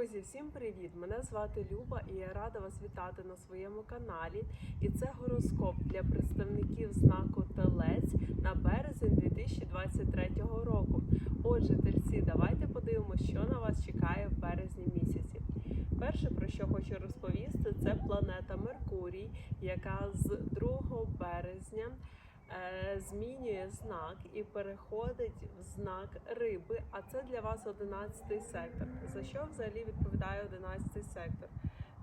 Друзі, всім привіт! Мене звати Люба і я рада вас вітати на своєму каналі. І це гороскоп для представників знаку Телець на березень 2023 року. Отже, тельці, давайте подивимося, що на вас чекає в березні місяці. Перше, про що хочу розповісти, це планета Меркурій, яка з 2 березня змінює знак і переходить в знак риби. А це для вас 11 сектор. За що взагалі відповідає 11 сектор?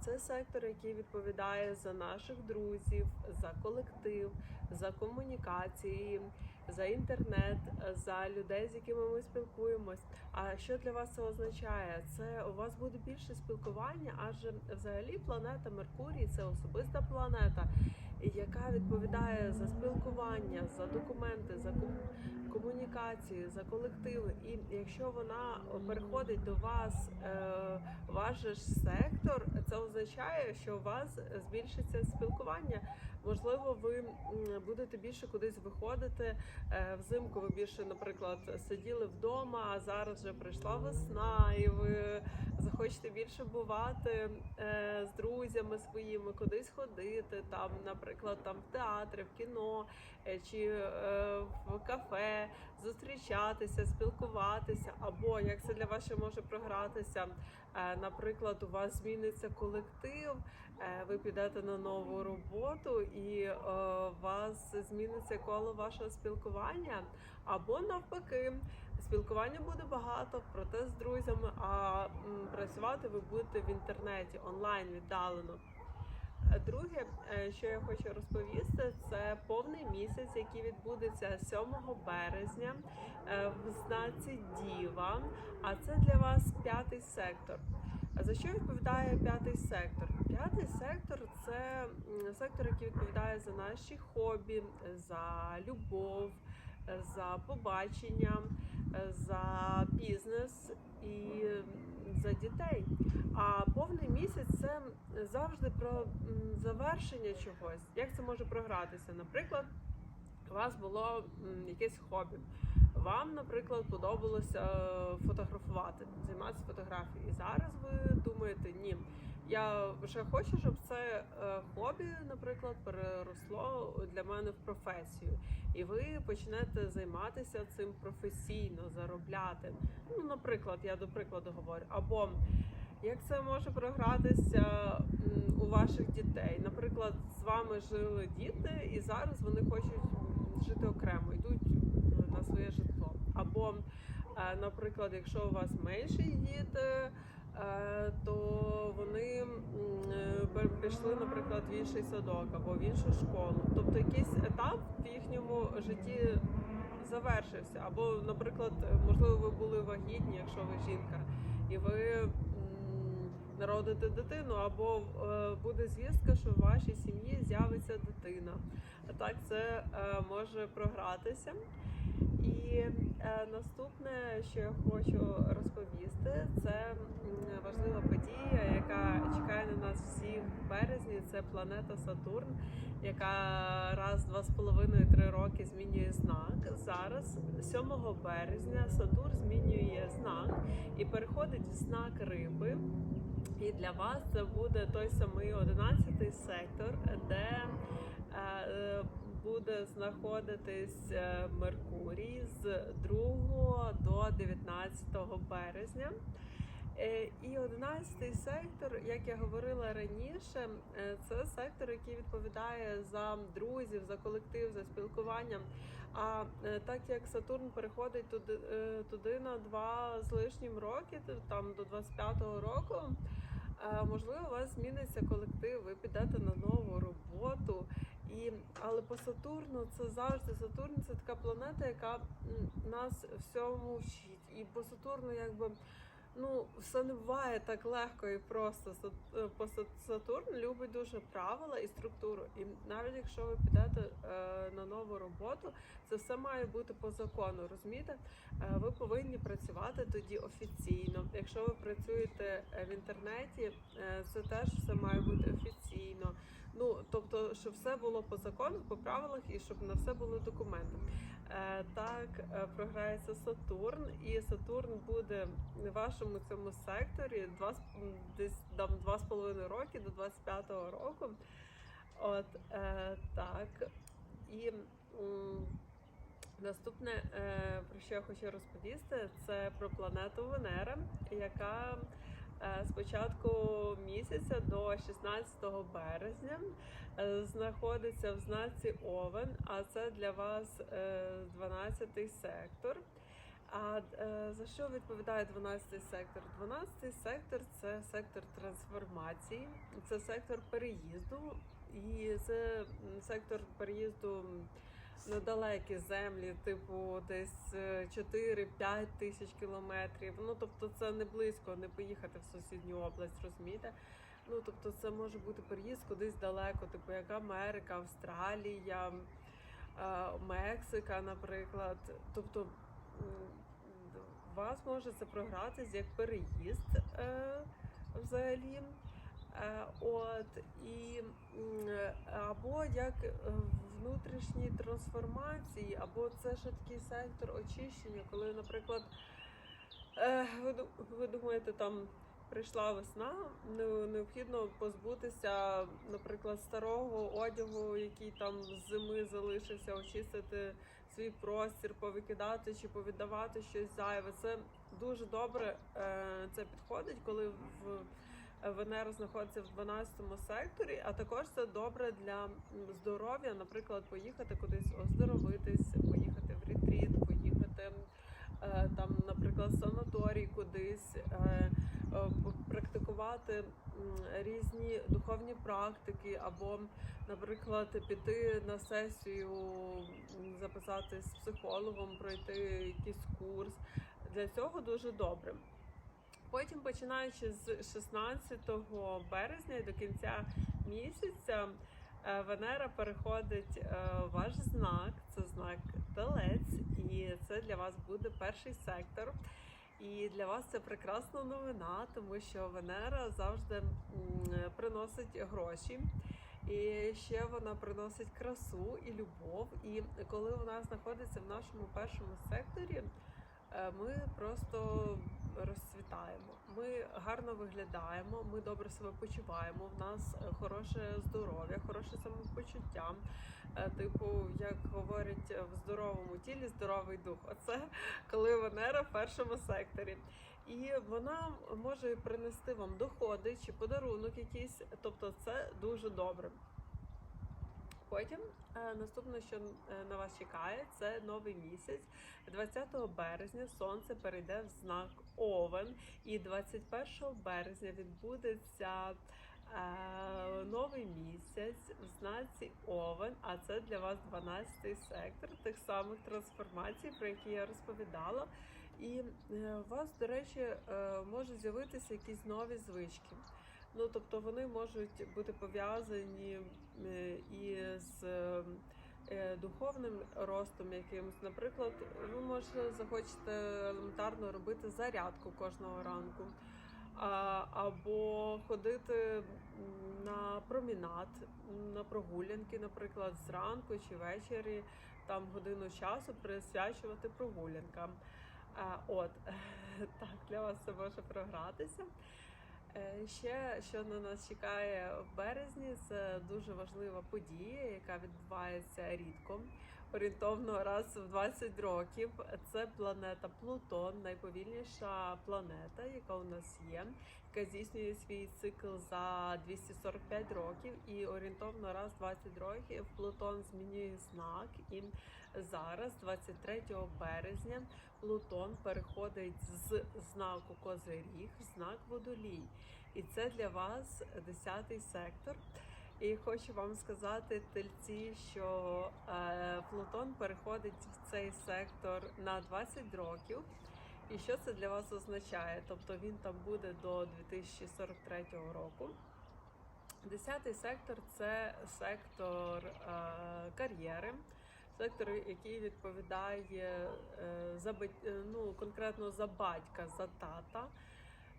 Це сектор, який відповідає за наших друзів, за колектив, за комунікації, за інтернет, за людей, з якими ми спілкуємось. А що для вас це означає? Це у вас буде більше спілкування, адже взагалі планета Меркурій це особиста планета, яка відповідає за спілкування, за документи, за ком- комунікацію, за колективи. І якщо вона переходить до вас, е, ваш сектор, це означає, що у вас збільшиться спілкування. Можливо, ви будете більше кудись виходити. Е, Взимку ви більше, наприклад, сиділи вдома, а зараз вже прийшла весна, і ви захочете більше бувати е, з друзями своїми, кудись ходити, там, наприклад, там в театри, в кіно е, чи в кафе, зустрічатися, спілкуватися, або як це для вас ще може програтися. Е, Наприклад, у вас зміниться колектив, е, ви підете на нову роботу, і е, у вас зміниться коло вашого спілкування, або навпаки, спілкування буде багато, проте з друзями, а працювати ви будете в інтернеті онлайн віддалено. Друге, е, що я хочу розповісти, це повний місяць, який відбудеться 7 березня е, в знаці Діва. А це для вас п'ятий сектор. За що відповідає п'ятий сектор? П'ятий сектор це сектор, який відповідає за наші хобі, за любов, за побачення, е, за бізнес і за дітей. А повний місяць це завжди про завершення чогось. Як це може програтися? Наприклад, у вас було якесь хобі. Вам, наприклад, подобалося е, фотографувати, займатися фотографією. І зараз ви думаєте, ні, я вже хочу, щоб це е, хобі, наприклад, переросло для мене в професію. І ви почнете займатися цим професійно, заробляти. Ну, наприклад, я до прикладу говорю, або як це може програтися у ваших дітей? Наприклад, з вами жили діти, і зараз вони хочуть жити окремо, йдуть е, на своє житло. Або, е, наприклад, якщо у вас менші діти, то вони е, пішли, наприклад, в інший садок або в іншу школу. Тобто якийсь етап в їхньому житті завершився. Або, наприклад, можливо, ви були вагітні, якщо ви жінка, і ви народите дитину, або е, буде звістка, що в вашій сім'ї з'явиться дитина. Так це е, може програтися. І е, наступне, що я хочу розповісти, це важлива подія, яка чекає на нас всіх в березні. Це планета Сатурн, яка раз два з половиною три роки змінює знак. Зараз, 7 березня, Сатурн змінює знак і переходить в знак риби. І для вас це буде той самий 11 сектор, де буде знаходитись е, Меркурій з 2 до 19 березня. Е, І 11 сектор, як я говорила раніше, е, це сектор, який відповідає за друзів, за колектив, за спілкування. А е, так як Сатурн переходить туди, е, туди на два з лишнім роки, там до 25-го року, е, можливо, у вас зміниться колектив, ви підете на нову роботу. І, але по Сатурну це завжди Сатурн це така планета, яка нас всьому вчить. І по Сатурну, якби ну, все не буває так легко і просто. Е, По Сатурн любить дуже правила і структуру. І навіть якщо ви підете е, на нову роботу, це все має бути по закону. Розумієте? Е, ви повинні працювати тоді офіційно. Якщо ви працюєте в інтернеті, це теж все має бути офіційно. Ну тобто, щоб все було по закону, по правилах і щоб на все були документи. Е, Так, е, програється Сатурн, і Сатурн буде в вашому цьому секторі два, з- десь там 2,5 роки до 25-го року. От е, так. І м, наступне, е, про що я хочу розповісти, це про планету Венера, яка з початку місяця до 16 березня е, знаходиться в знаці Овен, а це для вас е, 12 сектор. А е, за що відповідає 12 сектор? 12 сектор це сектор трансформації, це сектор переїзду, і це сектор переїзду на далекі землі, типу десь е, 4-5 тисяч кілометрів. Ну тобто це не близько, не поїхати в сусідню область, розумієте? Ну тобто це може бути переїзд кудись далеко, типу як Америка, Австралія, е, Мексика, наприклад. Тобто вас може це програтись як переїзд е, взагалі. Е, От і е, або як е, внутрішні трансформації, або це ще такий сектор очищення, коли, наприклад, ви, думаєте, там прийшла весна, не- необхідно позбутися, наприклад, старого одягу, який там з зими залишився, очистити свій простір, повикидати чи повіддавати щось зайве. Це дуже добре це підходить, коли в Венера знаходиться в 12 секторі, а також це добре для здоров'я, наприклад, поїхати кудись оздоровитись, поїхати в ретріт, поїхати е, там, наприклад, в санаторій кудись, е, е, практикувати різні духовні практики, або, наприклад, піти на сесію, записатись з психологом, пройти якийсь курс. Для цього дуже добре. Потім, починаючи з 16 березня до кінця місяця, е, Венера переходить е, в ваш знак, це знак Телець, і це для вас буде перший сектор. І для вас це прекрасна новина, тому що Венера завжди приносить гроші. І ще вона приносить красу і любов. І коли вона знаходиться в нашому першому секторі, е, ми просто розцвітаємо. Ми гарно виглядаємо, ми добре себе почуваємо. В нас е, хороше здоров'я, хороше самопочуття. Е, Типу, як говорять е, в здоровому тілі, здоровий дух. Оце коли Венера в першому секторі. І вона може принести вам доходи чи подарунок якийсь, тобто це дуже добре. Потім наступне, що на вас чекає, це новий місяць. 20 березня сонце перейде в знак Овен, і 21 березня відбудеться е, новий місяць в знаці Овен, а це для вас 12 сектор тих самих трансформацій, про які я розповідала. І е, у вас, до речі, е, можуть з'явитися якісь нові звички. Ну, тобто вони можуть бути пов'язані і з духовним ростом якимось. Наприклад, ви може захочете елементарно робити зарядку кожного ранку, або ходити на промінад, на прогулянки, наприклад, зранку чи ввечері, там годину часу присвячувати прогулянкам. От так для вас це може програтися. Е, Ще що на нас чекає в березні, це дуже важлива подія, яка відбувається рідко, орієнтовно раз в 20 років. Це планета Плутон, найповільніша планета, яка у нас є, яка здійснює свій цикл за 245 років, і орієнтовно раз в 20 років Плутон змінює знак. І зараз, 23 березня, Плутон переходить з знаку Козиріг в знак Водолій. І це для вас 10 сектор. І хочу вам сказати, тельці, що е, Плутон переходить в цей сектор на 20 років. І що це для вас означає? Тобто він там буде до 2043 року. Десятий сектор це сектор е, кар'єри, сектор, який відповідає е, за е, ну, конкретно за батька, за тата.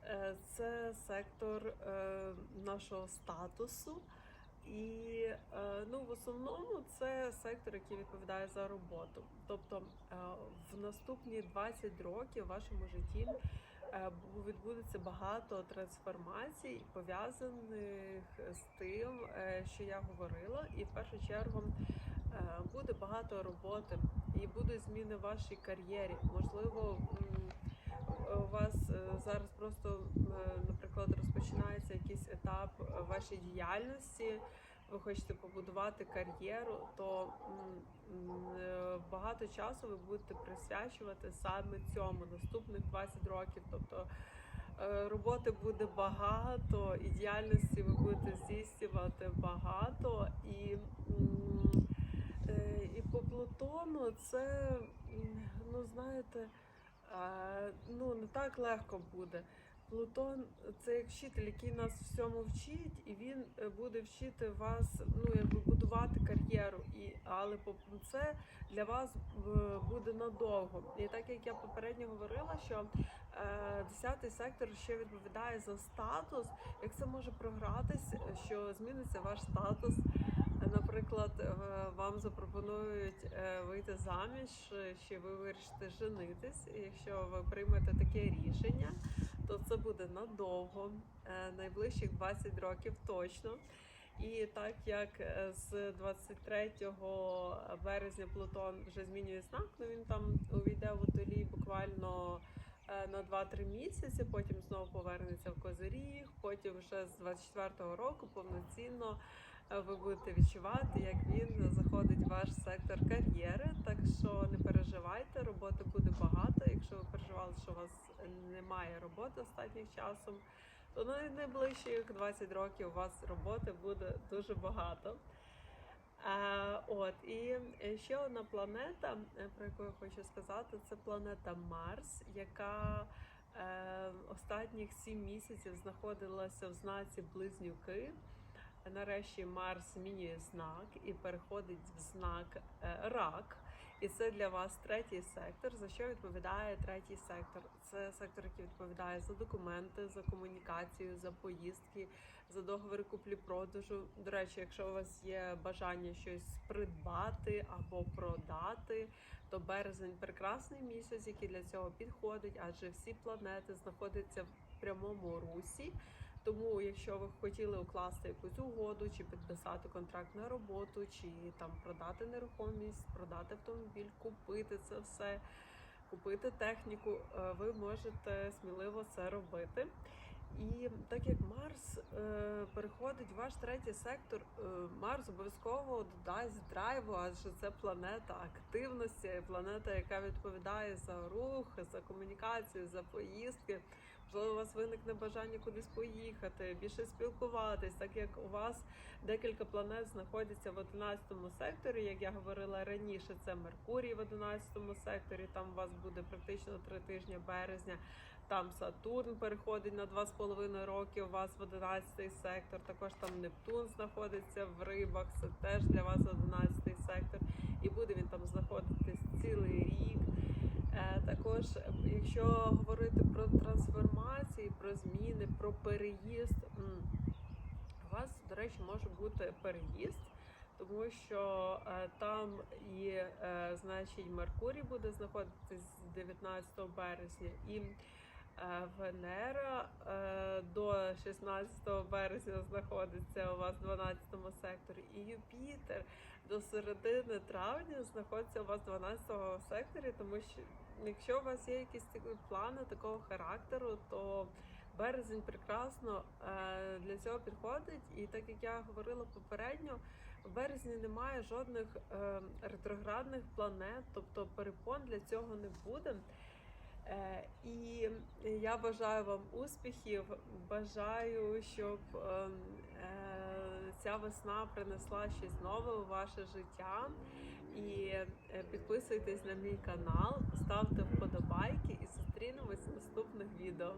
Е, Це сектор е, нашого статусу. І е, ну, в основному це сектор, який відповідає за роботу. Тобто е, в наступні 20 років в вашому житті е, відбудеться багато трансформацій, пов'язаних з тим, що я говорила, і в першу чергу буде багато роботи, і будуть зміни в вашій кар'єрі. Можливо, у вас зараз просто, наприклад, розпочинається якийсь етап е, вашої діяльності. Ви хочете побудувати кар'єру, то е, багато часу ви будете присвячувати саме цьому наступних 20 років. Тобто е, роботи буде багато, і діяльності ви будете здійснювати багато. І, і по Плутону це, ну знаєте, ну не так легко буде. Плутон це як вчитель, який нас всьому вчить, і він е, буде вчити вас, ну якби будувати кар'єру. І але це для вас е, буде надовго. І так як я попередньо говорила, що е, десятий сектор ще відповідає за статус, як це може програтись, що зміниться ваш статус. Наприклад, вам запропонують вийти заміж, чи ви вирішите женитись. Якщо ви приймете таке рішення, то це буде надовго, е, найближчих 20 років точно. І так як е, з 23 березня Плутон вже змінює знак, ну він там увійде в Водолій буквально е, на 2-3 місяці, потім знову повернеться в Козиріг, потім вже з 24-го року повноцінно ви будете відчувати, як він заходить в ваш сектор кар'єри. Так що не переживайте, роботи буде багато. Якщо ви переживали, що у вас немає роботи останнім часом, то на найближчих 20 років у вас роботи буде дуже багато. Е, от і ще одна планета, е, про яку я хочу сказати, це планета Марс, яка е, останніх 7 місяців знаходилася в знаці Близнюки. Нарешті Марс змінює знак і переходить в знак е, рак. І це для вас третій сектор. За що відповідає третій сектор? Це сектор, який відповідає за документи, за комунікацію, за поїздки, за договори куплі-продажу. До речі, якщо у вас є бажання щось придбати або продати, то березень прекрасний місяць, який для цього підходить, адже всі планети знаходяться в прямому русі. Тому, якщо ви хотіли укласти якусь угоду, чи підписати контракт на роботу, чи там продати нерухомість, продати автомобіль, купити це все, купити техніку, е, ви можете сміливо це робити. І так як Марс е, переходить в ваш третій сектор, е, Марс обов'язково додасть драйву, адже це планета активності, планета, яка відповідає за рух, за комунікацію, за поїздки. Можливо, у вас виникне бажання кудись поїхати, більше спілкуватись, так як у вас декілька планет знаходяться в 11 секторі. Як я говорила раніше, це Меркурій в 11 секторі. Там у вас буде практично три тижні березня. Там Сатурн переходить на 2,5 роки. У вас в 11 сектор. Також там Нептун знаходиться в рибах. Це теж для вас 11 сектор. І буде він там знаходитись цілий рік. Е, Також, е, якщо говорити про трансформації, про зміни, про переїзд, у вас, до речі, може бути переїзд, тому що е, там і, е, значить, Меркурій буде знаходитись з 19 березня і. Е, Венера е, до 16 березня знаходиться у вас в 12 секторі, і Юпітер до середини травня знаходиться у вас в 12 секторі, тому що якщо у вас є якісь плани такого характеру, то березень прекрасно е, для цього підходить. І так як я говорила попередньо, в березні немає жодних ретроградних планет, тобто перепон для цього не буде. Е, І я бажаю вам успіхів. Бажаю, щоб ем, е, ця весна принесла щось нове у ваше життя. І е, підписуйтесь на мій канал, ставте вподобайки і зустрінемось в наступних відео.